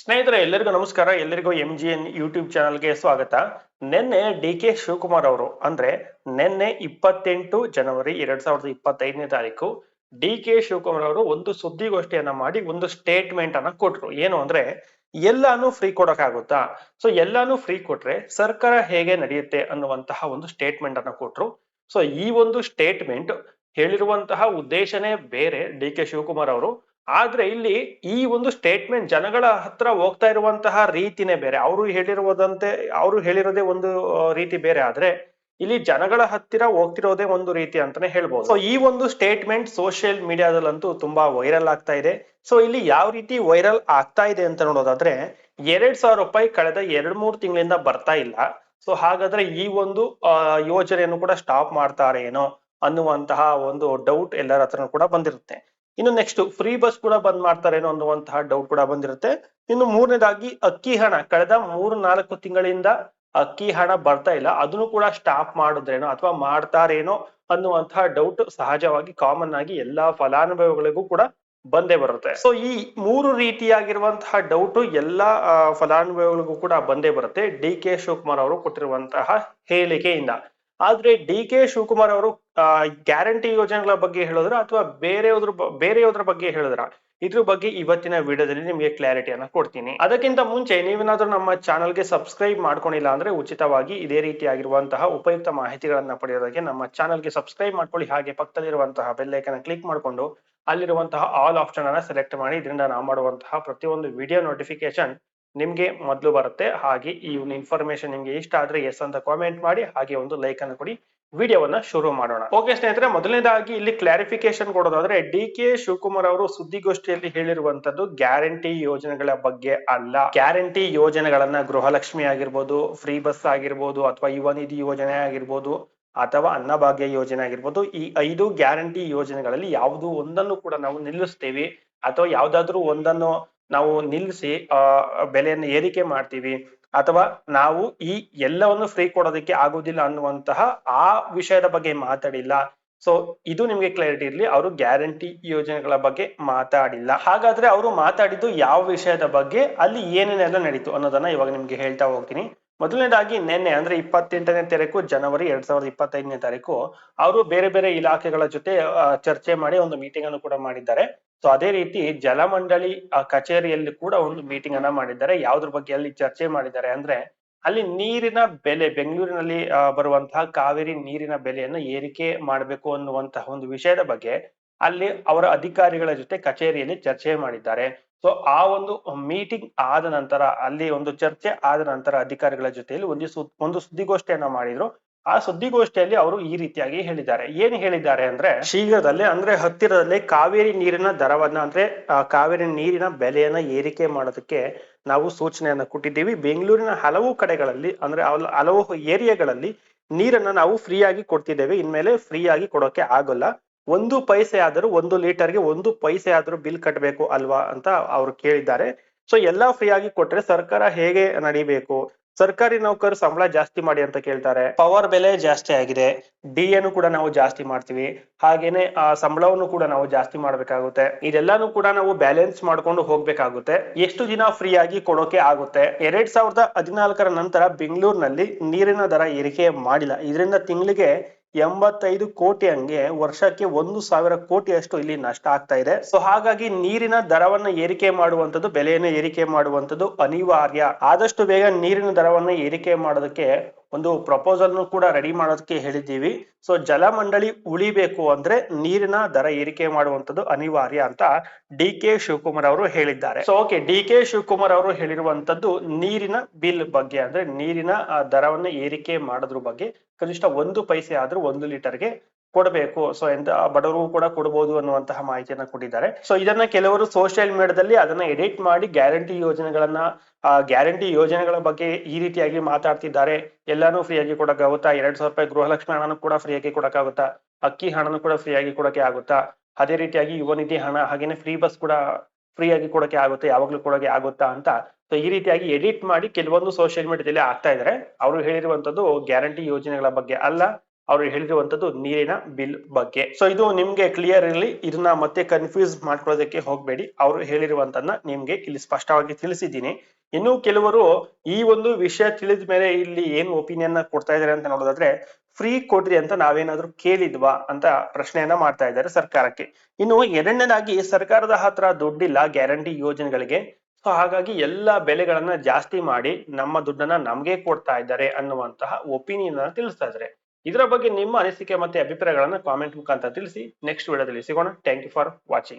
ಸ್ನೇಹಿತರೆ, ಎಲ್ಲರಿಗೂ ನಮಸ್ಕಾರ. ಎಲ್ಲರಿಗೂ ಎಂ ಜಿ ಎನ್ ಯೂಟ್ಯೂಬ್ ಚಾನಲ್ಗೆ ಸ್ವಾಗತ. ನಿನ್ನೆ ಡಿ ಕೆ ಶಿವಕುಮಾರ್ ಅವರು, ಅಂದ್ರೆ ನಿನ್ನೆ ಇಪ್ಪತ್ತೆಂಟು ಜನವರಿ ಎರಡ್ ಸಾವಿರದ ಇಪ್ಪತ್ತೈದನೇ ತಾರೀಕು, ಡಿ ಕೆ ಶಿವಕುಮಾರ್ ಅವರು ಒಂದು ಸುದ್ದಿಗೋಷ್ಠಿಯನ್ನ ಮಾಡಿ ಒಂದು ಸ್ಟೇಟ್ಮೆಂಟ್ ಅನ್ನ ಕೊಟ್ರು. ಏನು ಅಂದ್ರೆ, ಎಲ್ಲಾನು ಫ್ರೀ ಕೊಡಕ್ಕಾಗುತ್ತಾ? ಸೊ ಎಲ್ಲಾನು ಫ್ರೀ ಕೊಟ್ರೆ ಸರ್ಕಾರ ಹೇಗೆ ನಡೆಯುತ್ತೆ ಅನ್ನುವಂತಹ ಒಂದು ಸ್ಟೇಟ್ಮೆಂಟ್ ಅನ್ನ ಕೊಟ್ರು. ಸೊ ಈ ಒಂದು ಸ್ಟೇಟ್ಮೆಂಟ್ ಹೇಳಿರುವಂತಹ ಉದ್ದೇಶನೇ ಬೇರೆ ಡಿ ಕೆ ಶಿವಕುಮಾರ್ ಅವರು. ಆದ್ರೆ ಇಲ್ಲಿ ಈ ಒಂದು ಸ್ಟೇಟ್ಮೆಂಟ್ ಜನಗಳ ಹತ್ರ ಹೋಗ್ತಾ ಇರುವಂತಹ ರೀತಿನೇ ಬೇರೆ. ಅವರು ಹೇಳಿರುವುದಂತೆ, ಅವರು ಹೇಳಿರೋದೇ ಒಂದು ರೀತಿ ಬೇರೆ. ಆದ್ರೆ ಇಲ್ಲಿ ಜನಗಳ ಹತ್ತಿರ ಹೋಗ್ತಿರೋದೇ ಒಂದು ರೀತಿ ಅಂತಾನೆ ಹೇಳ್ಬೋದು. ಸೊ ಈ ಒಂದು ಸ್ಟೇಟ್ಮೆಂಟ್ ಸೋಷಿಯಲ್ ಮೀಡಿಯಾದಲ್ಲಂತೂ ತುಂಬಾ ವೈರಲ್ ಆಗ್ತಾ ಇದೆ. ಸೊ ಇಲ್ಲಿ ಯಾವ ರೀತಿ ವೈರಲ್ ಆಗ್ತಾ ಇದೆ ಅಂತ ನೋಡೋದಾದ್ರೆ, ಎರಡ್ ಸಾವಿರ ರೂಪಾಯಿ ಕಳೆದ ಎರಡ್ ಮೂರು ತಿಂಗಳಿಂದ ಬರ್ತಾ ಇಲ್ಲ. ಸೊ ಹಾಗಾದ್ರೆ ಈ ಒಂದು ಯೋಜನೆಯನ್ನು ಕೂಡ ಸ್ಟಾಪ್ ಮಾಡ್ತಾರೆ ಏನೋ ಅನ್ನುವಂತಹ ಒಂದು ಡೌಟ್ ಎಲ್ಲರ ಹತ್ರನೂ ಕೂಡ ಬಂದಿರುತ್ತೆ. ಇನ್ನು ನೆಕ್ಸ್ಟ್ ಫ್ರೀ ಬಸ್ ಕೂಡ ಬಂದ್ ಮಾಡ್ತಾರೇನೋ ಅನ್ನುವಂತಹ ಡೌಟ್ ಕೂಡ ಬಂದಿರುತ್ತೆ. ಇನ್ನು ಮೂರನೇದಾಗಿ ಅಕ್ಕಿ ಹಣ, ಕಳೆದ ಮೂರು ನಾಲ್ಕು ತಿಂಗಳಿಂದ ಅಕ್ಕಿ ಹಣ ಬರ್ತಾ ಇಲ್ಲ. ಅದನ್ನು ಕೂಡ ಸ್ಟಾಪ್ ಮಾಡಿದ್ರೇನೋ ಅಥವಾ ಮಾಡ್ತಾರೇನೋ ಅನ್ನುವಂತಹ ಡೌಟ್ ಸಹಜವಾಗಿ ಕಾಮನ್ ಆಗಿ ಎಲ್ಲಾ ಫಲಾನುಭವಿಗಳಿಗೂ ಕೂಡ ಬಂದೇ ಬರುತ್ತೆ. ಸೊ ಈ ಮೂರು ರೀತಿಯಾಗಿರುವಂತಹ ಡೌಟ್ ಎಲ್ಲಾ ಫಲಾನುಭವಿಗಳಿಗೂ ಕೂಡ ಬಂದೇ ಬರುತ್ತೆ. ಡಿ ಕೆ ಶಿವಕುಮಾರ್ ಅವರು ಕೊಟ್ಟಿರುವಂತಹ ಹೇಳಿಕೆಯಿಂದ. ಆದ್ರೆ ಡಿ ಕೆ ಶಿವಕುಮಾರ್ ಅವರು ಗ್ಯಾರಂಟಿ ಯೋಜನೆಗಳ ಬಗ್ಗೆ ಹೇಳಿದ್ರ ಅಥವಾ ಬೇರೆಯವ್ರ ಬೇರೆ ಬೇರೆಯವ್ರ ಬಗ್ಗೆ ಹೇಳಿದ್ರ? ಇದ್ರ ಬಗ್ಗೆ ಇವತ್ತಿನ ವಿಡಿಯೋದಲ್ಲಿ ನಿಮಗೆ ಕ್ಲಾರಿಟಿಯನ್ನ ಕೊಡ್ತೀನಿ. ಅದಕ್ಕಿಂತ ಮುಂಚೆ ನೀವೇನಾದ್ರೂ ನಮ್ಮ ಚಾನಲ್ಗೆ ಸಬ್ಸ್ಕ್ರೈಬ್ ಮಾಡ್ಕೊಂಡಿಲ್ಲ ಅಂದ್ರೆ ಉಚಿತವಾಗಿ ಇದೇ ರೀತಿಯಾಗಿರುವಂತಹ ಉಪಯುಕ್ತ ಮಾಹಿತಿಗಳನ್ನ ಪಡೆಯೋದಕ್ಕೆ ನಮ್ಮ ಚಾನಲ್ಗೆ ಸಬ್ಸ್ಕ್ರೈಬ್ ಮಾಡ್ಕೊಳ್ಳಿ. ಹಾಗೆ ಪಕ್ಕದಲ್ಲಿರುವಂತಹ ಬೆಲ್ ಅನ್ನ ಕ್ಲಿಕ್ ಮಾಡಿಕೊಂಡು ಅಲ್ಲಿರುವಂತಹ ಆಲ್ ಆಪ್ಷನ್ ಅನ್ನ ಸೆಲೆಕ್ಟ್ ಮಾಡಿ. ಇದರಿಂದ ನಾವು ಮಾಡುವಂತಹ ಪ್ರತಿಯೊಂದು ವಿಡಿಯೋ ನೋಟಿಫಿಕೇಶನ್ ನಿಮ್ಗೆ ಮೊದಲು ಬರುತ್ತೆ. ಹಾಗೆ ಈ ಒಂದು ಇನ್ಫಾರ್ಮೇಶನ್ ನಿಮ್ಗೆ ಇಷ್ಟ ಆದ್ರೆ ಎಸ್ ಅಂತ ಕಾಮೆಂಟ್ ಮಾಡಿ, ಹಾಗೆ ಒಂದು ಲೈಕ್ ಅನ್ನು ಕೊಡಿ. ವಿಡಿಯೋವನ್ನ ಶುರು ಮಾಡೋಣ. ಓಕೆ ಸ್ನೇಹಿತರೆ, ಮೊದಲನೇದಾಗಿ ಇಲ್ಲಿ ಕ್ಲಾರಿಫಿಕೇಶನ್ ಕೊಡೋದಾದ್ರೆ ಡಿ ಕೆ ಶಿವಕುಮಾರ್ ಅವರು ಸುದ್ದಿಗೋಷ್ಠಿಯಲ್ಲಿ ಹೇಳಿರುವಂತದ್ದು ಗ್ಯಾರಂಟಿ ಯೋಜನೆಗಳ ಬಗ್ಗೆ ಅಲ್ಲ. ಗ್ಯಾರಂಟಿ ಯೋಜನೆಗಳನ್ನ ಗೃಹಲಕ್ಷ್ಮಿ ಆಗಿರ್ಬೋದು ಫ್ರೀ ಬಸ್ ಆಗಿರ್ಬೋದು, ಅಥವಾ ಯುವ ನಿಧಿ ಯೋಜನೆ ಆಗಿರ್ಬೋದು, ಅಥವಾ ಅನ್ನಭಾಗ್ಯ ಯೋಜನೆ ಆಗಿರ್ಬೋದು, ಈ ಐದು ಗ್ಯಾರಂಟಿ ಯೋಜನೆಗಳಲ್ಲಿ ಯಾವುದು ಒಂದನ್ನು ಕೂಡ ನಾವು ನಿಲ್ಲಿಸ್ತೇವೆ. ಅಥವಾ ಯಾವ್ದಾದ್ರು ಒಂದನ್ನು ನಾವು ನಿಲ್ಲಿಸಿ ಆ ಬೆಲೆಯನ್ನು ಏರಿಕೆ ಮಾಡ್ತೀವಿ ಅಥವಾ ನಾವು ಈ ಎಲ್ಲವನ್ನು ಫ್ರೀ ಕೊಡೋದಕ್ಕೆ ಆಗುದಿಲ್ಲ ಅನ್ನುವಂತಹ ಆ ವಿಷಯದ ಬಗ್ಗೆ ಮಾತಾಡಿಲ್ಲ. ಸೊ ಇದು ನಿಮ್ಗೆ ಕ್ಲಾರಿಟಿ ಇರಲಿ. ಅವರು ಗ್ಯಾರಂಟಿ ಯೋಜನೆಗಳ ಬಗ್ಗೆ ಮಾತಾಡಿಲ್ಲ. ಹಾಗಾದ್ರೆ ಅವರು ಮಾತಾಡಿದ್ದು ಯಾವ ವಿಷಯದ ಬಗ್ಗೆ, ಅಲ್ಲಿ ಏನೇನೆಲ್ಲ ನಡೀತು ಅನ್ನೋದನ್ನ ಇವಾಗ ನಿಮ್ಗೆ ಹೇಳ್ತಾ ಹೋಗ್ತೀನಿ. ಮೊದಲನೇದಾಗಿ ನಿನ್ನೆ, ಅಂದ್ರೆ ಇಪ್ಪತ್ತೆಂಟನೇ ತಾರೀಕು ಜನವರಿ ಎರಡ್ ಸಾವಿರದ ಇಪ್ಪತ್ತೈದನೇ ತಾರೀಕು, ಅವರು ಬೇರೆ ಬೇರೆ ಇಲಾಖೆಗಳ ಜೊತೆ ಚರ್ಚೆ ಮಾಡಿ ಒಂದು ಮೀಟಿಂಗ್ ಅನ್ನು ಕೂಡ ಮಾಡಿದ್ದಾರೆ. ಸೊ ಅದೇ ರೀತಿ ಜಲಮಂಡಳಿ ಕಚೇರಿಯಲ್ಲಿ ಕೂಡ ಒಂದು ಮೀಟಿಂಗ್ ಅನ್ನ ಮಾಡಿದ್ದಾರೆ. ಯಾವ್ದ್ರ ಬಗ್ಗೆ ಅಲ್ಲಿ ಚರ್ಚೆ ಮಾಡಿದ್ದಾರೆ ಅಂದ್ರೆ, ಅಲ್ಲಿ ನೀರಿನ ಬೆಲೆ, ಬೆಂಗಳೂರಿನಲ್ಲಿ ಬರುವಂತಹ ಕಾವೇರಿ ನೀರಿನ ಬೆಲೆಯನ್ನು ಏರಿಕೆ ಮಾಡಬೇಕು ಅನ್ನುವಂತಹ ಒಂದು ವಿಷಯದ ಬಗ್ಗೆ ಅಲ್ಲಿ ಅವರ ಅಧಿಕಾರಿಗಳ ಜೊತೆ ಕಚೇರಿಯಲ್ಲಿ ಚರ್ಚೆ ಮಾಡಿದ್ದಾರೆ. ಸೊ ಆ ಒಂದು ಮೀಟಿಂಗ್ ಆದ ನಂತರ, ಅಲ್ಲಿ ಒಂದು ಚರ್ಚೆ ಆದ ನಂತರ ಅಧಿಕಾರಿಗಳ ಜೊತೆಯಲ್ಲಿ ಒಂದು ಒಂದು ಸುದ್ದಿಗೋಷ್ಠಿಯನ್ನ ಮಾಡಿದ್ರು. ಆ ಸುದ್ದಿಗೋಷ್ಠಿಯಲ್ಲಿ ಅವರು ಈ ರೀತಿಯಾಗಿ ಹೇಳಿದ್ದಾರೆ. ಏನ್ ಹೇಳಿದ್ದಾರೆ ಅಂದ್ರೆ, ಶೀಘ್ರದಲ್ಲೇ ಅಂದ್ರೆ ಹತ್ತಿರದಲ್ಲೇ ಕಾವೇರಿ ನೀರಿನ ದರವನ್ನ ಅಂದ್ರೆ ಕಾವೇರಿ ನೀರಿನ ಬೆಲೆಯನ್ನ ಏರಿಕೆ ಮಾಡೋದಕ್ಕೆ ನಾವು ಸೂಚನೆಯನ್ನ ಕೊಟ್ಟಿದ್ದೀವಿ. ಬೆಂಗಳೂರಿನ ಹಲವು ಕಡೆಗಳಲ್ಲಿ ಅಂದ್ರೆ, ಹಲ- ಹಲವು ಏರಿಯಾಗಳಲ್ಲಿ ನೀರನ್ನ ನಾವು ಫ್ರೀಯಾಗಿ ಕೊಡ್ತಿದ್ದೇವೆ. ಇನ್ಮೇಲೆ ಫ್ರೀಯಾಗಿ ಕೊಡೋಕೆ ಆಗೋಲ್ಲ. ಒಂದು ಪೈಸೆ ಆದರೂ ಒಂದು ಲೀಟರ್ಗೆ ಒಂದು ಪೈಸೆ ಆದರೂ ಬಿಲ್ ಕಟ್ಟಬೇಕು ಅಲ್ವಾ ಅಂತ ಅವ್ರು ಕೇಳಿದ್ದಾರೆ. ಸೊ ಎಲ್ಲ ಫ್ರೀ ಆಗಿ ಕೊಟ್ರೆ ಸರ್ಕಾರ ಹೇಗೆ ನಡಿಬೇಕು? ಸರ್ಕಾರಿ ನೌಕರರು ಸಂಬಳ ಜಾಸ್ತಿ ಮಾಡಿ ಅಂತ ಕೇಳ್ತಾರೆ. ಪವರ್ ಬೆಲೆ ಜಾಸ್ತಿ ಆಗಿದೆ. ಡಿ ಎನು ಕೂಡ ನಾವು ಜಾಸ್ತಿ ಮಾಡ್ತೀವಿ. ಹಾಗೇನೆ, ಆ, ಸಂಬಳವನ್ನು ಕೂಡ ನಾವು ಜಾಸ್ತಿ ಮಾಡ್ಬೇಕಾಗುತ್ತೆ. ಇದೆಲ್ಲಾನು ಕೂಡ ನಾವು ಬ್ಯಾಲೆನ್ಸ್ ಮಾಡ್ಕೊಂಡು ಹೋಗ್ಬೇಕಾಗುತ್ತೆ. ಎಷ್ಟು ದಿನ ಫ್ರೀ ಆಗಿ ಕೊಡೋಕೆ ಆಗುತ್ತೆ? ಎರಡ್ ಸಾವಿರದ ಹದಿನಾಲ್ಕರ ನಂತರ ಬೆಂಗಳೂರಿನಲ್ಲಿ ನೀರಿನ ದರ ಏರಿಕೆ ಮಾಡಿಲ್ಲ. ಇದರಿಂದ ತಿಂಗಳಿಗೆ ಎಂಬತ್ತೈದು ಕೋಟಿ ಹಂಗೆ ವರ್ಷಕ್ಕೆ ಒಂದು ಸಾವಿರ ಕೋಟಿಯಷ್ಟು ಇಲ್ಲಿ ನಷ್ಟ ಆಗ್ತಾ ಇದೆ. ಸೊ ಹಾಗಾಗಿ ನೀರಿನ ದರವನ್ನ ಏರಿಕೆ ಮಾಡುವಂತದ್ದು ಬೆಲೆಯನ್ನು ಏರಿಕೆ ಮಾಡುವಂತದ್ದು ಅನಿವಾರ್ಯ. ಆದಷ್ಟು ಬೇಗ ನೀರಿನ ದರವನ್ನ ಏರಿಕೆ ಮಾಡೋದಕ್ಕೆ ಒಂದು ಪ್ರಪೋಸಲ್ ಕೂಡ ರೆಡಿ ಮಾಡೋದಕ್ಕೆ ಹೇಳಿದ್ದೀವಿ. ಸೊ ಜಲಮಂಡಳಿ ಉಳಿಬೇಕು ಅಂದ್ರೆ ನೀರಿನ ದರ ಏರಿಕೆ ಮಾಡುವಂತದ್ದು ಅನಿವಾರ್ಯ ಅಂತ ಡಿ ಕೆ ಶಿವಕುಮಾರ್ ಅವರು ಹೇಳಿದ್ದಾರೆ. So okay D K Shivakumar ಅವರು ಹೇಳಿರುವಂತದ್ದು ನೀರಿನ ಬಿಲ್ ಬಗ್ಗೆ ಅಂದ್ರೆ ನೀರಿನ ದರವನ್ನ ಏರಿಕೆ ಮಾಡೋದ್ರ ಬಗ್ಗೆ ಕನಿಷ್ಠ ಒಂದು ಪೈಸೆ ಆದ್ರೂ ಒಂದು ಲೀಟರ್ಗೆ ಕೊಡಬೇಕು. ಸೊ ಎಂತ ಬಡವರು ಕೂಡ ಕೊಡಬಹುದು ಅನ್ನುವಂತಹ ಮಾಹಿತಿಯನ್ನ ಕೊಟ್ಟಿದ್ದಾರೆ. ಸೊ ಇದನ್ನ ಕೆಲವರು ಸೋಷಿಯಲ್ ಮೀಡಿಯಾದಲ್ಲಿ ಅದನ್ನ ಎಡಿಟ್ ಮಾಡಿ ಗ್ಯಾರಂಟಿ ಯೋಜನೆಗಳನ್ನ ಗ್ಯಾರಂಟಿ ಯೋಜನೆಗಳ ಬಗ್ಗೆ ಈ ರೀತಿಯಾಗಿ ಮಾತಾಡ್ತಿದ್ದಾರೆ. ಎಲ್ಲಾನು ಫ್ರೀ ಆಗಿ ಕೊಡಕ್ಕಾಗುತ್ತಾ ಎರಡ್ ಸಾವಿರ ರೂಪಾಯಿ ಗೃಹಲಕ್ಷ್ಮಿ ಹಣನೂ ಕೂಡ ಫ್ರೀ ಆಗಿ ಕೊಡಕ್ಕಾಗುತ್ತಾ ಅಕ್ಕಿ ಹಣನೂ ಕೂಡ ಫ್ರೀ ಆಗಿ ಕೊಡಕ್ಕೆ ಆಗುತ್ತಾ? ಅದೇ ರೀತಿಯಾಗಿ ಯುವ ನಿಧಿ ಹಣ, ಹಾಗೇನೆ ಫ್ರೀ ಬಸ್ ಕೂಡ ಫ್ರೀ ಆಗಿ ಕೊಡಕ್ಕೆ ಆಗುತ್ತೆ, ಯಾವಾಗ್ಲೂ ಕೊಡಕ್ಕೆ ಆಗುತ್ತಾ ಅಂತ. ಸೊ ಈ ರೀತಿಯಾಗಿ ಎಡಿಟ್ ಮಾಡಿ ಕೆಲವೊಂದು ಸೋಷಿಯಲ್ ಮೀಡಿಯಾದಲ್ಲಿ ಆಗ್ತಾ ಇದ್ದಾರೆ. ಅವರು ಹೇಳಿರುವಂತದ್ದು ಗ್ಯಾರಂಟಿ ಯೋಜನೆಗಳ ಬಗ್ಗೆ ಅಲ್ಲ. ಅವರು ಹೇಳಿರುವಂತದ್ದು ನೀರಿನ ಬಿಲ್ ಬಗ್ಗೆ. ಸೊ ಇದು ನಿಮ್ಗೆ ಕ್ಲಿಯರ್ ಇರಲಿ. ಇದನ್ನ ಮತ್ತೆ ಕನ್ಫ್ಯೂಸ್ ಮಾಡ್ಕೊಳ್ಳೋದಕ್ಕೆ ಹೋಗ್ಬೇಡಿ. ಅವರು ಹೇಳಿರುವಂತನ್ನ ನಿಮ್ಗೆ ಇಲ್ಲಿ ಸ್ಪಷ್ಟವಾಗಿ ತಿಳಿಸಿದ್ದೀನಿ. ಇನ್ನು ಕೆಲವರು ಈ ಒಂದು ವಿಷಯ ತಿಳಿದ ಮೇಲೆ ಇಲ್ಲಿ ಏನು ಒಪಿನಿಯನ್ ಕೊಡ್ತಾ ಇದ್ದಾರೆ ಅಂತ ನೋಡೋದಾದ್ರೆ ಫ್ರೀ ಕೊಡ್ರಿ ಅಂತ ನಾವೇನಾದ್ರೂ ಕೇಳಿದ್ವಾ ಅಂತ ಪ್ರಶ್ನೆಯನ್ನ ಮಾಡ್ತಾ ಇದ್ದಾರೆ ಸರ್ಕಾರಕ್ಕೆ. ಇನ್ನು ಎರಡನೇದಾಗಿ, ಸರ್ಕಾರದ ಹತ್ರ ದುಡ್ಡಿಲ್ಲ ಗ್ಯಾರಂಟಿ ಯೋಜನೆಗಳಿಗೆ. ಸೊ ಹಾಗಾಗಿ ಎಲ್ಲ ಬೆಲೆಗಳನ್ನ ಜಾಸ್ತಿ ಮಾಡಿ ನಮ್ಮ ದುಡ್ಡನ್ನ ನಮ್ಗೆ ಕೊಡ್ತಾ ಇದ್ದಾರೆ ಅನ್ನುವಂತಹ ಒಪಿನಿಯನ್ ತಿಳಿಸ್ತಾ ಇದ್ದಾರೆ. ಇದರ ಬಗ್ಗೆ ನಿಮ್ಮ ಅನಿಸಿಕೆ ಮತ್ತೆ ಅಭಿಪ್ರಾಯಗಳನ್ನ ಕಾಮೆಂಟ್ ಮುಖಾಂತರ ತಿಳಿಸಿ. ನೆಕ್ಸ್ಟ್ ವಿಡಿಯೋದಲ್ಲಿ ಸಿಗೋಣ. Thank you for watching